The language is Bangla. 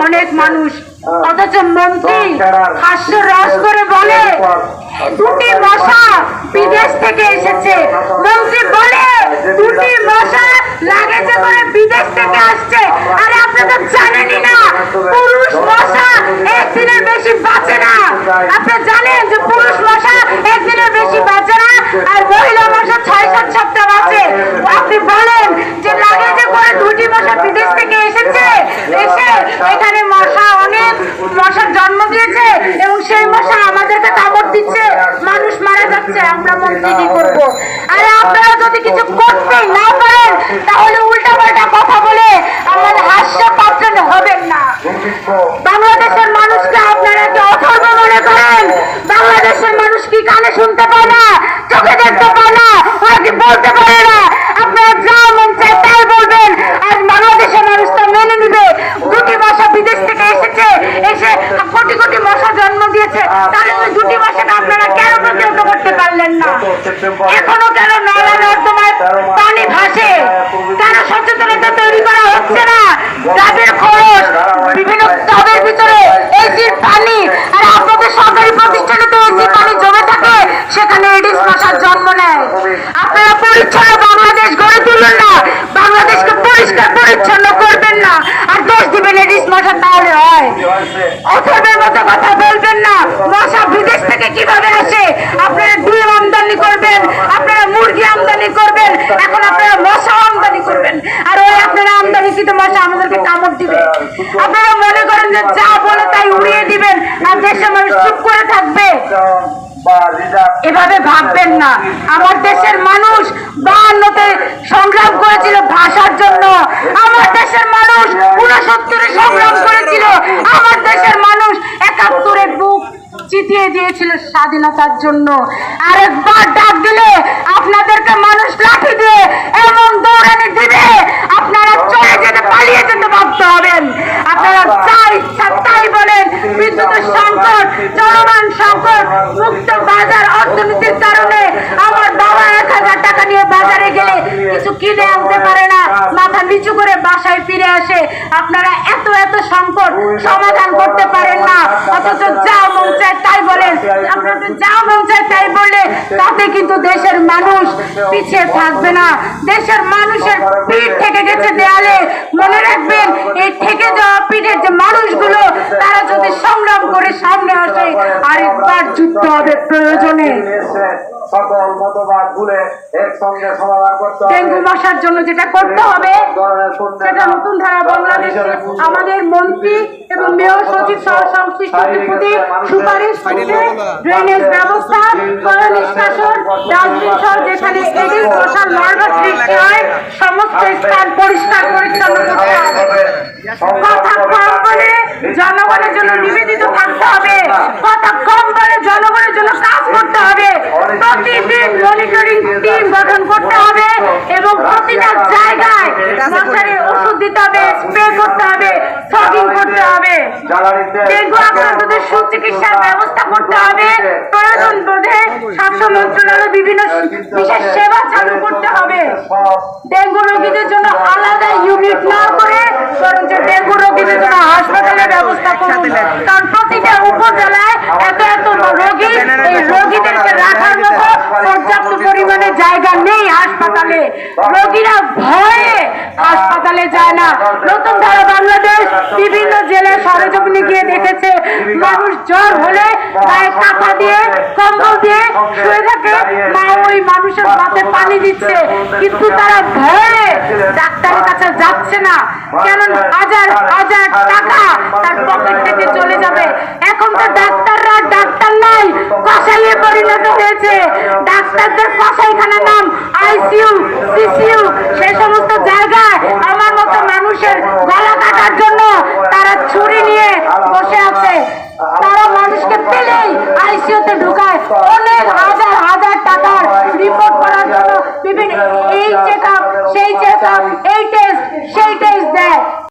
অনেক মানুষ অথচ মন্ত্রী হাস্য রস করে বলে দুটি মশা বিদেশ থেকে এসেছে মন্ত্রী বলে দুটি মশা করে বিদেশ থেকে আসছে আরে আপনি তো জানেনই না পুরুষ মশা একদিনের বেশি বাঁচে না জানেন যে পুরুষ মশা একদিনের বেশি বাঁচে না আর মহিলা মশা ছয় সাত সপ্তাহ বাঁচে আপনি বলেন যে লাগেজে করে দুটি মশা বিদেশ থেকে এসেছে এসে এখানে মশা অনেক মশার জন্ম দিয়েছে এবং সেই মশা আমাদেরকে কামড় দিচ্ছে মানুষ মারা যাচ্ছে করব। আরে আপনারা যদি কিছু করতে না পারেন, তাহলে উল্টা পাল্টা কথা বলে আমাদের হাস্য পাচ্ছেন হবেন না। বাংলাদেশের মানুষকে আপনারা কি অথর্ব মনে করেন। বাংলাদেশের মানুষ কি কানে শুনতে পায় না? চোখে দেখতে পায় না ওরা কি বলতে পারে না আপনারা যা মন চায় তাই বলবেন আর বাংলাদেশের মানুষ তো মেনে নিবে দুটি মশা বিদেশ থেকে এসেছে এসে কোটি কোটি মশা জন্ম দিয়েছে তাহলে ওই দুটি মশাকে আপনারা কেন প্রতিহত করতে পারলেন না? এখনও কেন নালা নর্দমায় পানি ভাসে? কেন সচেতনতা তৈরি করা হচ্ছে না? গাছের খরচ, বিভিন্ন টবের ভিতরে এসির পানি, আর আপনাদের সরকারি প্রতিষ্ঠানে তো এসি পানি জমে থাকে, সেখানে এডিস মশার জন্ম নেয়। আপনারা পরিচ্ছন্ন বাংলাদেশ গড়ে তুলুন না, বাংলাদেশকে পরিষ্কার পরিচ্ছন্ন করবেন না। মশা তাহলে হয়। অথবের মতো কথা বলবেন না। মশা বিদেশ থেকে কীভাবে আসে? আপনারা ডিম আমদানি করবেন আপনারা মুরগি আমদানি করবেন এখন আপনারা মশা আমদানি করবেন। আর ওই আপনারা আমদানিকৃত মশা আমাদেরকে কামড় দিবে। আপনারা মনে করেন যে যা বলে তাই উড়িয়ে দিবেন আর দেশের মানুষ চুপ করে থাকবে। এভাবে ভাববেন না। আমার দেশের মানুষ বাহান্নতে সংগ্রাম করেছিল ভাষার জন্য আমার দেশের মানুষ উনসত্তরে সংগ্রাম করেছিল আমার দেশের মানুষ একাত্তরে বুক চিতিয়ে দিয়েছিল স্বাধীনতার জন্য। আরেকবার ডাক দিলে আপনাদেরকে মানুষ লাঠি দিয়ে এমন দৌড়ানি দিবে। আপনারা চলে যেতে, পালিয়ে যেতে বাধ্য হবেন। আপনারা ইচ্ছা তাই বলেন। বিদ্যুতের সংকট, চলমান সংকট, মুক্ত বাজার, অর্থনীতির কারণে আমার বাবা এক হাজার টাকা নিয়ে বাজারে গেলে কিছু কিনে আনতে পারে না। মাথা নিচু করে বাসায় ফিরে আসে। আপনারা এত এত সংকট সমাধান করতে পারেন না। অথচ যা মন চায় তাই বলেন। আপনারা তো যা মন চায় তাই বললে, তাতে কিন্তু দেশের মানুষ পিছিয়ে থাকবে না। দেশের মানুষের পিঠ থেকে গেছে দেয়ালে। মনে রাখবেন, এই থেকে যাওয়া পিঠের যে মানুষগুলো, তারা যদি সংগ্রাম করে সামনে আসে, আরেকবার যুদ্ধ হবে প্রয়োজনে। সকল মতবাদ ভুলে একসঙ্গে সমাধান করতে হবে। ডেঙ্গু মশার জন্য যেটা করতে হবে সেটা নতুন ধারা বাংলাদেশে আমাদের মন্ত্রী এবং মেয়র সচিব সহ সংশ্লিষ্ট সুপারিশ করছে ড্রেনেজ ব্যবস্থা কল নিষ্কাশন ডাস্টবিন সহ যেখানে এডিস মশার লার্ভা সৃষ্টি হয় সমস্ত স্থান পরিষ্কার পরিচ্ছন্ন করতে হবে। কথা কম বলে জনগণের জন্য নিবেদিত থাকতে হবে। কথা কম বলে জনগণের জন্য কাজ করতে হবে প্রতিদিন মনিটরিং টিম গঠন করতে হবে এবং প্রতিটা জায়গায় মশারি ওষুধ দিতে হবে স্প্রে করতে হবে ফগিং করতে হবে। ডেঙ্গু আক্রান্তদের সুচিকিৎসার ব্যবস্থা করতে হবে। প্রয়োজন বোধে স্বাস্থ্য মন্ত্রণালয় বিভিন্ন বিশেষ সেবা চালু করতে হবে। ডেঙ্গু রোগীদের জন্য আলাদা ইউনিট না করে বরঞ্চ ডেঙ্গু রোগীদের জন্য হাসপাতালের ব্যবস্থা করুন। কারণ প্রতিটা উপজেলায় এত এত রোগী এই রোগীদেরকে জায়গা নেই হাসপাতালে। রোগীরা ভয়ে হাসপাতালে যায় না। নতুন ধারা বাংলাদেশ বিভিন্ন জেলায় সরজমিনে গিয়ে দেখেছে, মানুষ জ্বর হলে গায়ে কাঁথা দিয়ে, কম্বল দিয়ে শুয়ে থাকে। মা ওই মানুষের হাতে পানি দিচ্ছে। কিন্তু তারা ভয়ে ডাক্তারের কাছে যাচ্ছে না। কেন হাজার হাজার টাকা তার পকেট থেকে চলে যাবে। এখন তো ডাক্তাররা ডাক্তার নাই। কষাইয়ে পরিণত হয়েছে। ডাক্তারদের কষাইখানার নাম আইসিইউ, সিসিইউ সেই সমস্ত জায়গায় আমার মতো মানুষের গলা কাটার জন্য তারা ছুরি নিয়ে বসে আছে। তারা মানুষকে পেলেই আইসিইউতে ঢুকায়। অনেক হাজার হাজার টাকার রিপোর্ট করার জন্য বিভিন্ন এই চেক আপ সেই চেক আপ এই টেস্ট সেই টেস্ট দেয়।